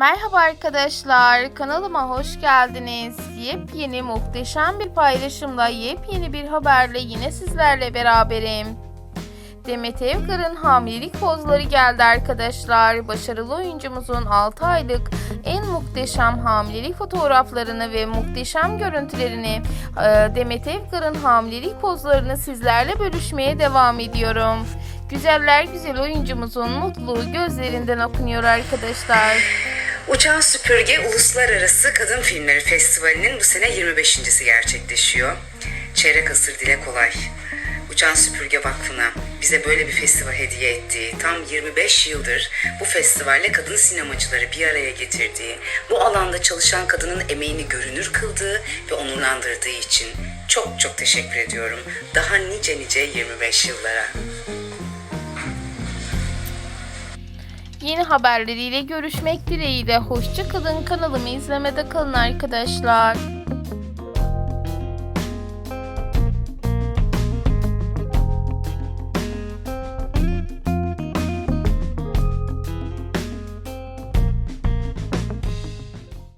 Merhaba arkadaşlar, kanalıma hoş geldiniz. Yepyeni muhteşem bir paylaşımla, yepyeni bir haberle yine sizlerle beraberim. Demet Evgar'ın hamilelik pozları geldi arkadaşlar. Başarılı oyuncumuzun 6 aylık en muhteşem hamilelik fotoğraflarını ve muhteşem görüntülerini e, Demet Evgar'ın hamilelik pozlarını sizlerle bölüşmeye devam ediyorum. Güzeller güzel oyuncumuzun mutluluğu gözlerinden okunuyor arkadaşlar. Uçan Süpürge Uluslararası Kadın Filmleri Festivali'nin bu sene 25.si gerçekleşiyor. Çeyrek asır dile kolay. Uçan Süpürge Vakfı'na bize böyle bir festival hediye ettiği, tam 25 yıldır bu festivalle kadın sinemacıları bir araya getirdiği, bu alanda çalışan kadının emeğini görünür kıldığı ve onurlandırdığı için çok çok teşekkür ediyorum. Daha nice nice 25 yıllara. Yeni haberleriyle görüşmek dileğiyle. Hoşça kalın. Kanalımı izlemede kalın arkadaşlar.